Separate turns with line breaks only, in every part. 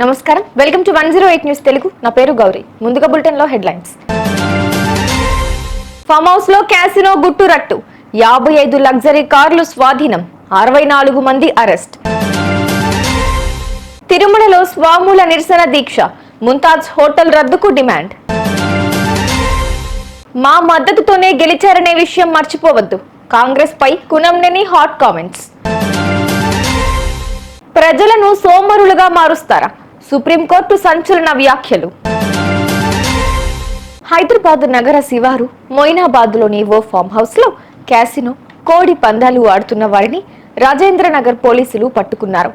నమస్కారం. Welcome to one zero eight news Telugu. నా పేరు గౌరీ. ముందుగా బులెటిన్లో హెడ్లైన్స్. ఫామ్ హౌస్లో క్యాసినో గుట్టు రట్టు. యాభై ఐదు లగ్జరీ కార్లు స్వాధీనం. అరవై నాలుగు మంది అరెస్ట్. తిరుమలలో స్వాముల నిరసన దీక్ష. ముంతాజ్ హోటల్ రద్దుకు డిమాండ్. మా మద్దతుతోనే గెలిచారనే విషయం మర్చిపోవద్దు. కాంగ్రెస్ పై కునంనేని హాట్ కామెంట్స్. ప్రజలను సోమరులుగా మారుస్తారా? సుప్రీంకోర్టు సంచలన వ్యాఖ్యలు. హైదరాబాద్ నగర శివారు మొయినాబాద్లోని ఓ ఫామ్ హౌస్లో క్యాసినో కోడి పందాలు ఆడుతున్న వారిని రాజేంద్రనగర్ పోలీసులు పట్టుకున్నారు.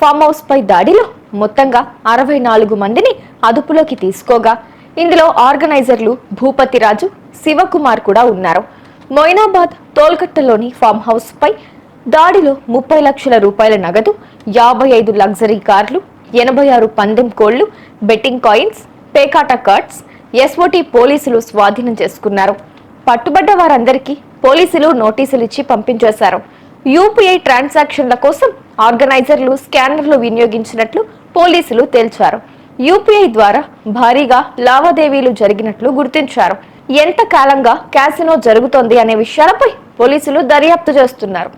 ఫామ్ హౌస్ పై దాడిలో మొత్తంగా అరవై నాలుగు మందిని అదుపులోకి తీసుకోగా ఇందులో ఆర్గనైజర్లు భూపతి రాజు శివకుమార్ కూడా ఉన్నారు. మొయినాబాద్ తోల్కట్టలోని ఫామ్ హౌస్ పై దాడిలో ముప్పై లక్షల రూపాయల నగదు యాభై ఐదు లగ్జరీ కార్లు ఎనభై ఆరు పందెం కోళ్ళు బెట్టింగ్ కాయిన్స్ పేకాట కార్డ్స్ ఎస్ఓటీ పోలీసులు స్వాధీనం చేసుకున్నారు. పట్టుబడ్డ వారందరికీ పోలీసులు నోటీసులు ఇచ్చి పంపించేశారు. యూపీఐ ట్రాన్సాక్షన్ల కోసం ఆర్గనైజర్లు స్కానర్లు వినియోగించినట్లు పోలీసులు తేల్చారు. యూపీఐ ద్వారా భారీగా లావాదేవీలు జరిగినట్లు గుర్తించారు. ఎంత కాలంగా క్యాసినో జరుగుతోంది అనే విషయాలపై పోలీసులు దర్యాప్తు చేస్తున్నారు.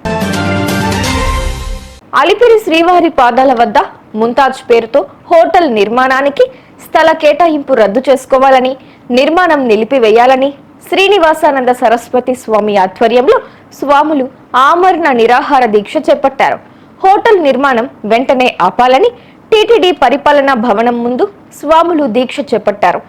అలిపిరి శ్రీవారి పాదాల వద్ద ముంతాజ్ పేరుతో హోటల్ నిర్మాణానికి స్థల కేటాయింపు రద్దు చేసుకోవాలని నిర్మాణం నిలిపివేయాలని శ్రీనివాసానంద సరస్వతి స్వామి ఆధ్వర్యంలో స్వాములు ఆమరణ నిరాహార దీక్ష చేపట్టారు. హోటల్ నిర్మాణం వెంటనే ఆపాలని టీటీడీ పరిపాలనా భవనం ముందు స్వాములు దీక్ష చేపట్టారు.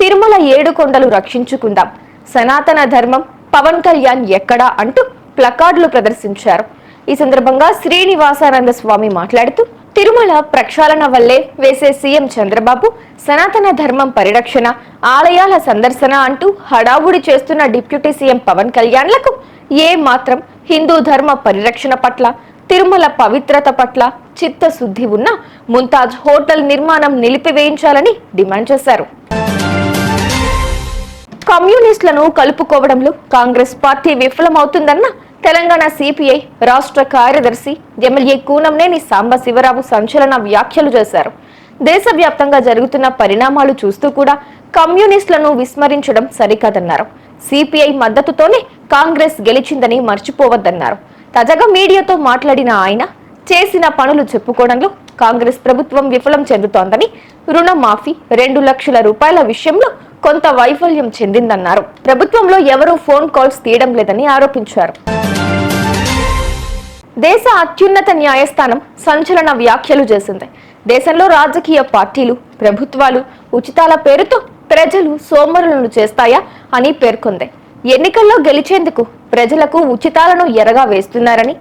తిరుమల ఏడు కొండలు రక్షించుకుందాం. సనాతన ధర్మం పవన్ కళ్యాణ్ ఎక్కడా అంటూ ప్లకార్డులు ప్రదర్శించారు. ఈ సందర్భంగా శ్రీనివాసానంద స్వామి మాట్లాడుతూ తిరుమల ప్రక్షాళన వల్లే వేసే సీఎం చంద్రబాబు సనాతన ధర్మం పరిరక్షణ ఆలయాల సందర్శన అంటూ హడావుడి చేస్తున్న డిప్యూటీ సీఎం పవన్ కళ్యాణ్లకు ఏ మాత్రం హిందూ ధర్మ పరిరక్షణ పట్ల తిరుమల పవిత్రత పట్ల చిత్తశుద్ధి ఉన్న ముంతాజ్ హోటల్ నిర్మాణం నిలిపివేయించాలని డిమాండ్ చేశారు. కమ్యూనిస్టులను కలుపుకోవడంలో కాంగ్రెస్ పార్టీ విఫలమవుతుందన్న తెలంగాణ సిపిఐ రాష్ట్ర కార్యదర్శి ఎమ్మెల్యే కూనంనేని సాంబశివరావు సంచలన వ్యాఖ్యలు చేశారు. దేశవ్యాప్తంగా జరుగుతున్న పరిణామాలు చూస్తూ కూడా కమ్యూనిస్టులను విస్మరించడం సరికాదన్నారు. సిపిఐ మద్దతుతోనే కాంగ్రెస్ గెలిచిందని మర్చిపోవద్దన్నారు. తాజాగా మీడియాతో మాట్లాడిన ఆయన చేసిన పనులు చెప్పుకోవడంలో కాంగ్రెస్ ప్రభుత్వం విఫలం చెందుతోందని రుణమాఫీ రెండు లక్షల రూపాయల విషయంలో కొంత వైఫల్యం చెందిందన్నారు. ప్రభుత్వంలో ఎవరూ ఫోన్ కాల్స్ తీయడం లేదని ఆరోపించారు. దేశ అత్యున్నత న్యాయస్థానం సంచలన వ్యాఖ్యలు చేసింది. దేశంలో రాజకీయ పార్టీలు ప్రభుత్వాలు ఉచితాల పేరుతో ప్రజలు సోమరులను చేస్తాయా అని పేర్కొంది. ఎన్నికల్లో గెలిచేందుకు ప్రజలకు ఉచితాలను ఎరగా వేస్తున్నారని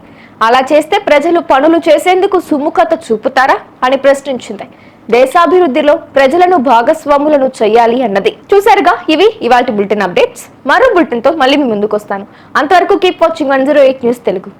అలా చేస్తే ప్రజలు పనులు చేసేందుకు సుముఖత చూపుతారా అని ప్రశ్నించింది. దేశాభివృద్ధిలో ప్రజలను భాగస్వాములను చేయాలి అన్నది. చూసారుగా ఇవి ఇవాటి బులెటిన్ అప్డేట్స్. మరో బులెటిన్తో మళ్ళీ మీ ముందుకు వస్తాను అంతవరకు keep watching one zero eight news Telugu.